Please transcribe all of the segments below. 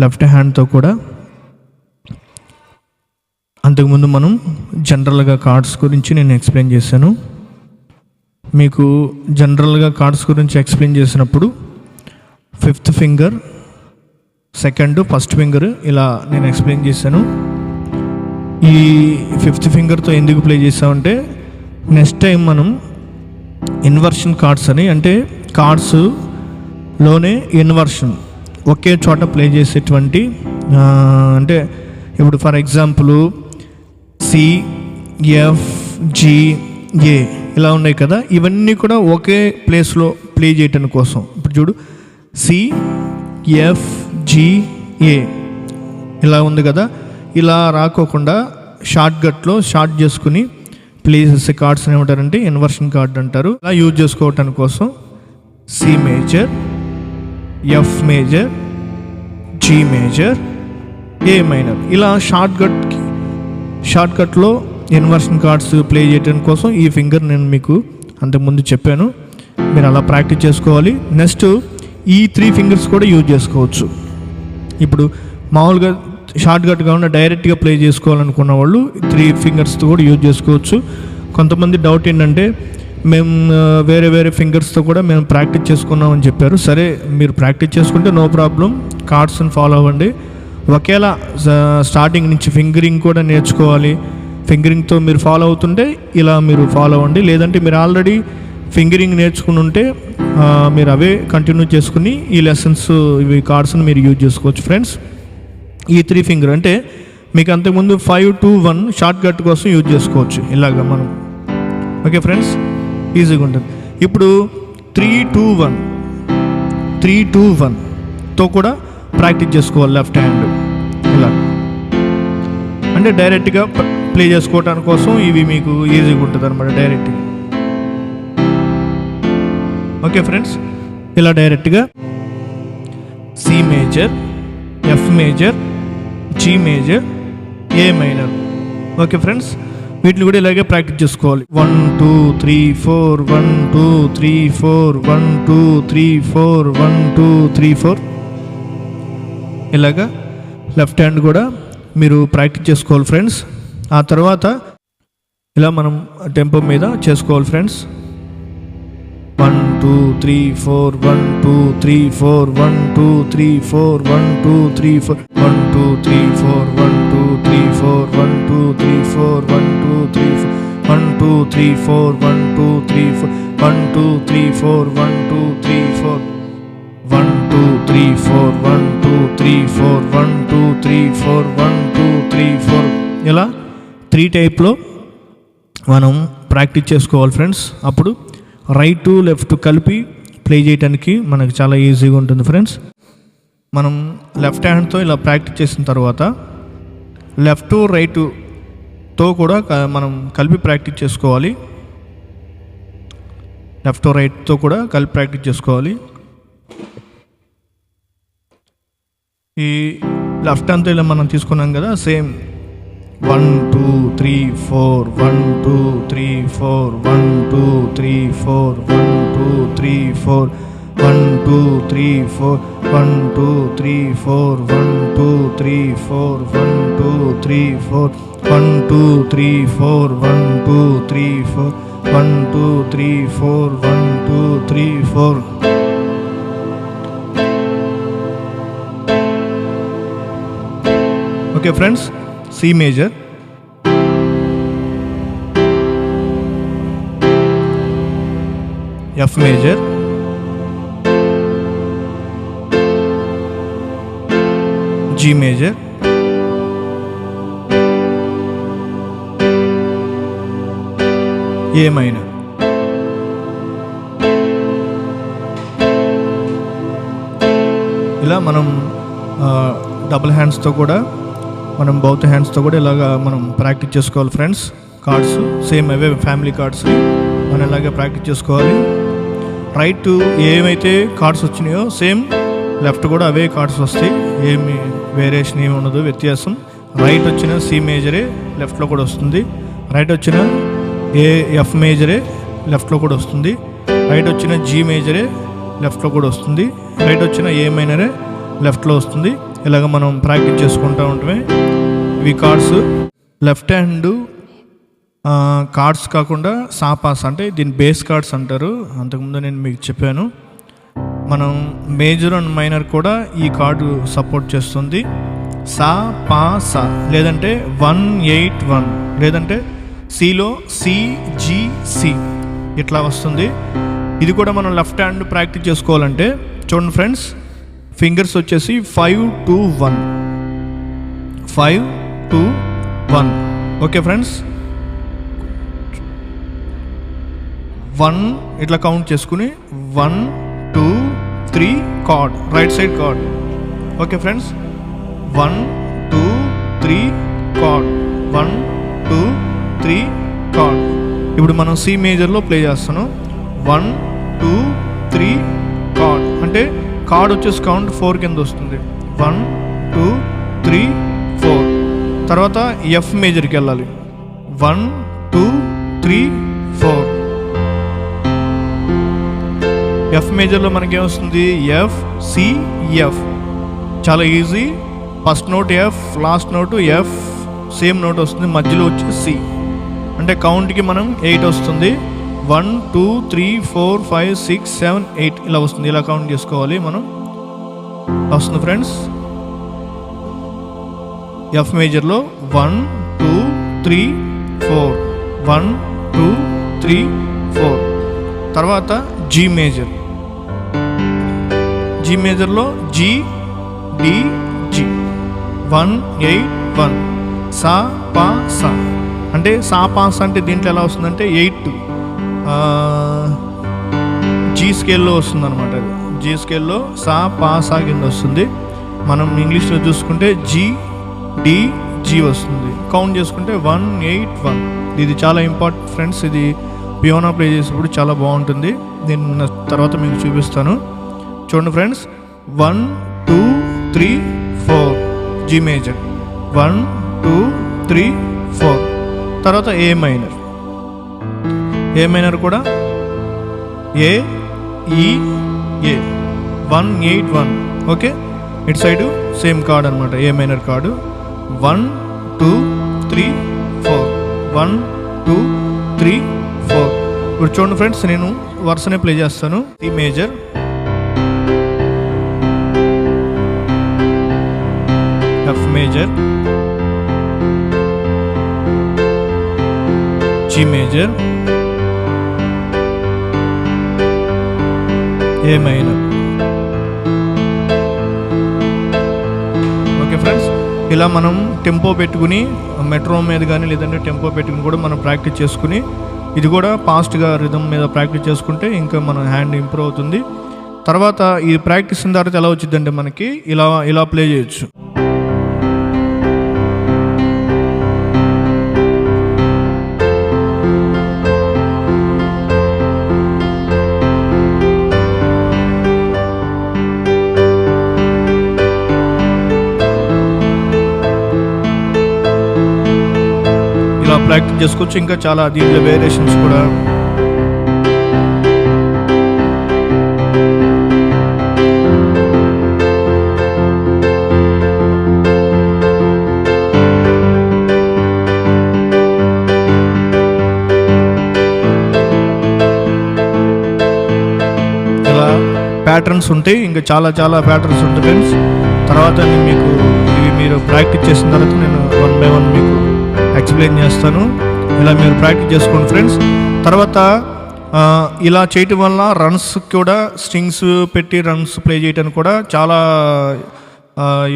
Left హ్యాండ్తో కూడా అంతకుముందు మనం జనరల్గా కార్డ్స్ గురించి నేను ఎక్స్ప్లెయిన్ చేశాను. మీకు జనరల్గా కార్డ్స్ గురించి ఎక్స్ప్లెయిన్ చేసినప్పుడు fifth finger second first finger ఇలా నేను ఎక్స్ప్లెయిన్ చేశాను. ఈ ఫిఫ్త్ ఫింగర్తో ఎందుకు ప్లే చేసామంటే నెక్స్ట్ టైం మనం ఇన్వర్షన్ కార్డ్స్ అని అంటే కార్డ్స్లోనే ఇన్వర్షన్ ఒకే చోట ప్లే చేసేటువంటి అంటే ఇప్పుడు for example C F G A ఇలా ఉన్నాయి కదా ఇవన్నీ కూడా ఒకే ప్లేస్లో ప్లే చేయటం కోసం. ఇప్పుడు చూడు సి ఎఫ్ జి ఏ ఇలా ఉంది కదా ఇలా రాకోకుండా షార్ట్ కట్లో షార్ట్ చేసుకుని ప్లే చేసే కార్డ్స్ ఏమంటారంటే ఇన్వర్షన్ కార్డ్ అంటారు. ఇలా యూజ్ చేసుకోవటం కోసం C major F major G major A minor ఇలా షార్ట్ కట్కి షార్ట్ కట్లో ఇన్వర్షన్ కార్డ్స్ ప్లే చేయడం కోసం ఈ ఫింగర్ నేను మీకు అంతకుముందు చెప్పాను. మీరు అలా ప్రాక్టీస్ చేసుకోవాలి. నెక్స్ట్ ఈ త్రీ ఫింగర్స్ కూడా యూజ్ చేసుకోవచ్చు. ఇప్పుడు మామూలుగా షార్ట్ కట్ కాకుండా డైరెక్ట్గా ప్లే చేసుకోవాలనుకున్న వాళ్ళు త్రీ ఫింగర్స్తో కూడా యూజ్ చేసుకోవచ్చు. కొంతమంది డౌట్ ఏంటంటే మేము వేరే వేరే ఫింగర్స్తో కూడా మేము ప్రాక్టీస్ చేసుకున్నామని చెప్పారు. సరే మీరు ప్రాక్టీస్ చేసుకుంటే నో ప్రాబ్లం కార్డ్స్ని ఫాలో అవ్వండి. ఒకేలా స్టార్టింగ్ నుంచి ఫింగరింగ్ కూడా నేర్చుకోవాలి. ఫింగరింగ్తో మీరు ఫాలో అవుతుంటే ఇలా మీరు ఫాలో అవ్వండి. లేదంటే మీరు ఆల్రెడీ ఫింగరింగ్ నేర్చుకుని ఉంటే మీరు అవే కంటిన్యూ చేసుకుని ఈ లెసన్స్ ఇవి కార్డ్స్ని మీరు యూజ్ చేసుకోవచ్చు ఫ్రెండ్స్ ఈ త్రీ ఫింగర్ అంటే మీకు అంతకుముందు five two one short cut కోసం యూజ్ చేసుకోవచ్చు. ఇలాగ మనం. ఓకే ఫ్రెండ్స్ ఈజీగా ఉంటుంది. ఇప్పుడు three two one three two వన్తో కూడా ప్రాక్టీస్ చేసుకోవాలి లెఫ్ట్ హ్యాండ్. ఇలా. అంటే డైరెక్ట్గా ప్లే చేసుకోవటానికి కోసం ఇవి మీకు ఈజీగా ఉంటుంది అనమాట డైరెక్ట్గా. ఓకే ఫ్రెండ్స్ ఇలా డైరెక్ట్గా. C major F major G major A minor okay friends వీటిని కూడా ఇలాగే ప్రాక్టీస్ చేసుకోవాలి one two three four one two three four one two three four one two three four ఇలాగా లెఫ్ట్ హ్యాండ్ కూడా మీరు practice చేసుకోవాలి ఫ్రెండ్స్ ఆ తర్వాత ఇలా మనం టెంపో మీద చేసుకోవాలి friends one two three four one two three four one two three four one two three four one two three four one two three four one two three four two three four one two three four one two three four one two three four one two three four one two three four one two three four one two three four ఇలా three టైప్లో మనం practice చేసుకోవాలి friends అప్పుడు right to left కలిపి play చేయడానికి మనకు చాలా ఈజీగా ఉంటుంది ఫ్రెండ్స్ మనం లెఫ్ట్ హ్యాండ్తో ఇలా ప్రాక్టీస్ చేసిన తర్వాత లెఫ్ట్ రైట్ కూడా క- మనం కలిపి ప్రాక్టీస్ చేసుకోవాలి. లెఫ్ట్ రైట్తో కూడా కలిపి ప్రాక్టీస్ చేసుకోవాలి. ఈ లెఫ్ట్ అంతా ఇలా మనం తీసుకున్నాం కదా same one two three four one two three four one two three four one two three four one two three four One two three four. One two three four. One two three four. One two three four. One two three four. One two three four. Okay, friends, C major. F major. G major A ఇలా మనం double హ్యాండ్స్తో కూడా మనం బౌత్ హ్యాండ్స్తో కూడా ఇలాగా మనం practice చేసుకోవాలి friends chords same అవే family chords మనం ఇలాగే ప్రాక్టీస్ చేసుకోవాలి. రైట్ ఏమైతే కార్డ్స్ వచ్చినాయో సేమ్ లెఫ్ట్ కూడా అవే కార్డ్స్ వస్తాయి. ఏమి వేరియేషన్ ఏమి ఉండదు వ్యత్యాసం. రైట్ వచ్చిన సి మేజరే లెఫ్ట్లో కూడా వస్తుంది. రైట్ వచ్చిన ఏ ఎఫ్ మేజరే లెఫ్ట్లో కూడా వస్తుంది. రైట్ వచ్చిన జీ మేజరే లెఫ్ట్లో కూడా వస్తుంది. రైట్ వచ్చిన ఏ మైనరే లెఫ్ట్లో వస్తుంది. ఇలాగ మనం ప్రాక్టీస్ చేసుకుంటూ ఉంటామే. ఇవి కార్డ్స్ లెఫ్ట్ హ్యాండ్ కార్డ్స్ కాకుండా సాపాస్ అంటే దీని బేస్ కార్డ్స్ అంటారు. అంతకుముందు నేను మీకు చెప్పాను. మనం మేజర్ అండ్ మైనర్ కూడా ఈ కార్డు సపోర్ట్ చేస్తుంది. సా పా సా. లేదంటే వన్ ఎయిట్ వన్. లేదంటే సిలో సిజిసి ఇట్లా వస్తుంది. ఇది కూడా మనం లెఫ్ట్ హ్యాండ్ ప్రాక్టీస్ చేసుకోవాలంటే చూడండి ఫ్రెండ్స్ ఫింగర్స్ వచ్చేసి five two one. Five two one. Okay friends? One ఇట్లా కౌంట్ చేసుకుని one two three chord right side chord. Okay friends? One two three chord. One two three chord. ఇప్పుడు మనం C మేజర్లో play చేస్తాను one two three chord. అంటే chord వచ్చేసి count four కింద వస్తుంది. వన్ టూ త్రీ ఫోర్ తర్వాత ఎఫ్ మేజర్కి వెళ్ళాలి. One two three four F మేజర్లో మనకి ఏమొస్తుంది ఎఫ్ సిఎఫ్ చాలా easy first note F last note F same note వస్తుంది. మధ్యలో వచ్చి సి అంటే కౌంట్కి మనం ఎయిట్ వస్తుంది. One two three four five six seven eight ఇలా వస్తుంది. ఇలా కౌంట్ చేసుకోవాలి మనం. వస్తుంది friends F మేజర్లో one two three four one two three four తర్వాత G major G మేజర్లో G D G one eight one సా పా సా అంటే సా పాస్ అంటే దీంట్లో ఎలా వస్తుందంటే ఎయిట్ జీ స్కేల్లో వస్తుంది అనమాట జీ స్కేల్లో సా పా సా కింద వస్తుంది. మనం ఇంగ్లీష్లో చూసుకుంటే జీ డి జీ వస్తుంది. కౌంట్ చేసుకుంటే వన్ ఎయిట్ వన్ ఇది చాలా ఇంపార్టెంట్ ఫ్రెండ్స్ ఇది పియోనా ప్లే చేసినప్పుడు చాలా బాగుంటుంది. నేను నా తర్వాత మీకు చూపిస్తాను. చూడండి friends. One two three four. G major. One two three four. తర్వాత ఏ మైనర్? ఏ మైనర్ కూడా? A E A. One eight one. Okay? ఇటు సైడు సేమ్ కార్డ్ అనమాట A minor chord? One two three four. One two three four. ఇప్పుడు చూడండి friends నేను వరుసనే play చేస్తాను. E major. F major G major A minor okay friends ఇలా మనం tempo పెట్టుకుని మెట్రో మీద కానీ లేదంటే టెంపో పెట్టుకుని కూడా మనం ప్రాక్టీస్ చేసుకుని ఇది కూడా ఫాస్ట్గా రిధమ్ మీద ప్రాక్టీస్ చేసుకుంటే ఇంకా మన హ్యాండ్ ఇంప్రూవ్ అవుతుంది. తర్వాత ఈ ప్రాక్టీస్ తర్వాత ఎలా వచ్చిందంటే మనకి ఇలా ఇలా ప్లే చేయొచ్చు. ప్రాక్టీస్ చేసుకోవచ్చు ఇంకా చాలా దీంట్లో వేరియేషన్స్ కూడా ప్యాటర్న్స్ ఉంటాయి ఇంకా చాలా చాలా ప్యాటర్న్స్ ఉంటాయి ఫ్రెండ్స్ తర్వాత నేను మీకు ఇవి మీరు ప్రాక్టీస్ చేసిన తర్వాత నేను వన్ బై వన్ మీకు ఎక్స్ప్లెయిన్ చేస్తాను. ఇలా మీరు ప్రాక్టీస్ చేసుకోండి ఫ్రెండ్స్. తర్వాత ఇలా చేయటం వల్ల రన్స్ కూడా స్ట్రింగ్స్ పెట్టి రన్స్ ప్లే చేయడానికి కూడా చాలా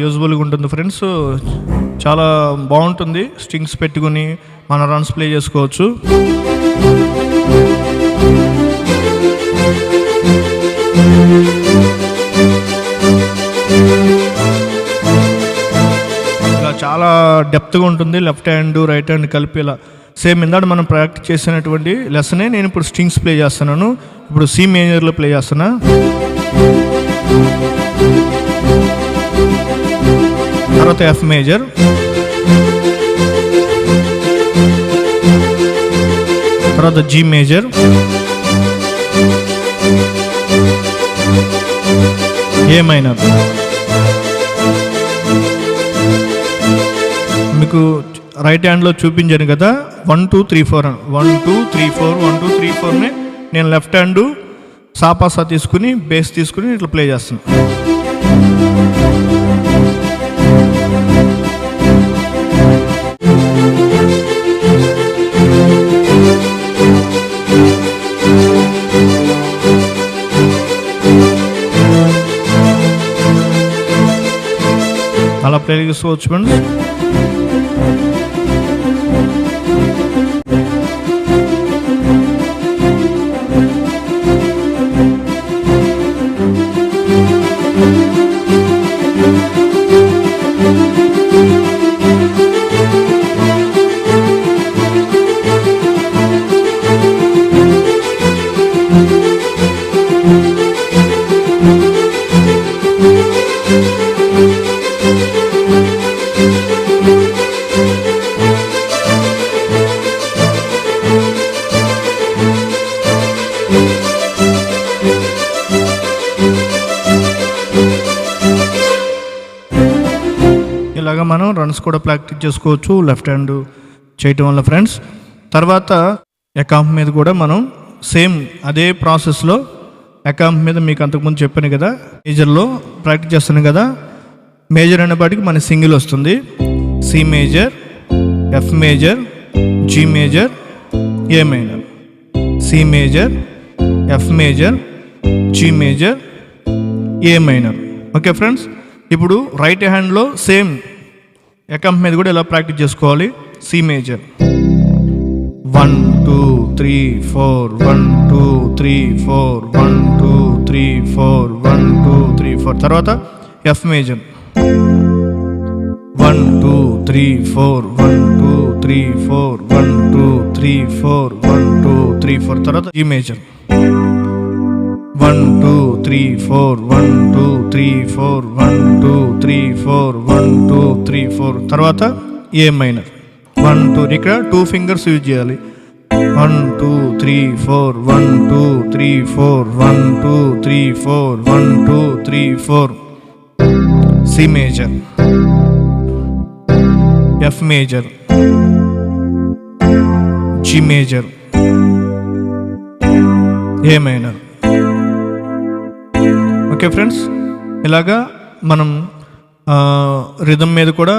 యూజ్ఫుల్గా ఉంటుంది ఫ్రెండ్స్. చాలా బాగుంటుంది స్ట్రింగ్స్ పెట్టుకుని మన రన్స్ ప్లే చేసుకోవచ్చు. డెప్త్గా ఉంటుంది లెఫ్ట్ హ్యాండ్ రైట్ హ్యాండ్ కలిపి ఇలా. సేమ్ ఇందాక మనం ప్రాక్టీస్ చేసినటువంటి లెసనే నేను ఇప్పుడు స్ట్రింగ్స్ ప్లే చేస్తున్నాను. ఇప్పుడు సి మేజర్లో ప్లే చేస్తున్నా. తర్వాత ఎఫ్ మేజర్ తర్వాత జీ మేజర్ ఏ మైనర్ మీకు రైట్ హ్యాండ్లో చూపించాను కదా one two three four one two three four one two three ఫోర్ని నేను లెఫ్ట్ హ్యాండ్ సాపాసా తీసుకుని బేస్ తీసుకుని ఇట్లా ప్లే చేస్తాను. అలా ప్లే చేసుకోవచ్చు మేడం మనం రన్స్ కూడా ప్రాక్టీస్ చేసుకోవచ్చు లెఫ్ట్ హ్యాండ్ చేయటం వల్ల ఫ్రెండ్స్ తర్వాత అకౌంట్ మీద కూడా మనం సేమ్ అదే ప్రాసెస్లో అకౌంట్ మీద మీకు అంతకుముందు చెప్పాను కదా మేజర్లో ప్రాక్టీస్ చేస్తున్నాను కదా మేజర్ అనేపాటికి మన సింగిల్ వస్తుంది. C major F major G major A minor C major F major G major A minor okay friends ఇప్పుడు రైట్ హ్యాండ్లో సేమ్ అకౌంట్ మీద కూడా ఎలా ప్రాక్టీస్ చేసుకోవాలి? C major one two three four one two three four one two three four one two three four తర్వాత F major one two three four one two three four one two three four one two three four తర్వాత E major one two three four one two three four one two three four one two three four. తర్వాత A minor? One two. ఇక్కడ two fingers use చేయాలి. One two three four one two three four one two three four one two three four. C major. F major. G major. A minor? Okay friends ఇలాగా మనం rhythm మీద కూడా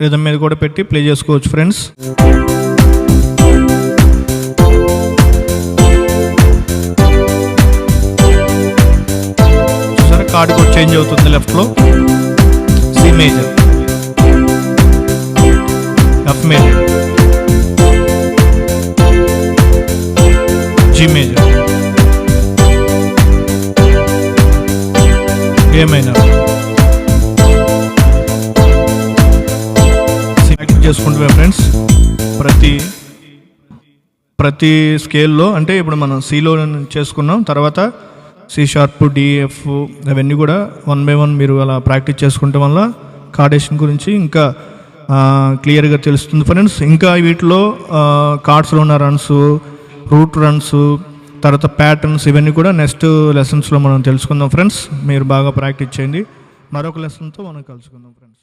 rhythm మీద కూడా పెట్టి play చేసుకోవచ్చు friends సరే కార్డు కూడా చేంజ్ అవుతుంది లెఫ్ట్లో సి మేజర్ ప్రతి స్కేల్లో అంటే ఇప్పుడు మనం సిలో చేసుకున్నాం తర్వాత సి షార్ప్ డిఎఫ్ అవన్నీ కూడా వన్ బై వన్ మీరు అలా ప్రాక్టీస్ చేసుకుంటే వల్ల కార్డేషన్ గురించి ఇంకా క్లియర్గా తెలుస్తుంది. ఫ్రెండ్స్ ఇంకా వీటిలో కార్డ్స్లో ఉన్న రన్స్ రూట్ రన్స్ తర్వాత ప్యాటర్న్స్ ఇవన్నీ కూడా నెక్స్ట్ లెసన్స్లో మనం తెలుసుకుందాం. ఫ్రెండ్స్ మీరు బాగా ప్రాక్టీస్ చేయండి. మరొక లెసన్తో మనం కలుసుకుందాం ఫ్రెండ్స్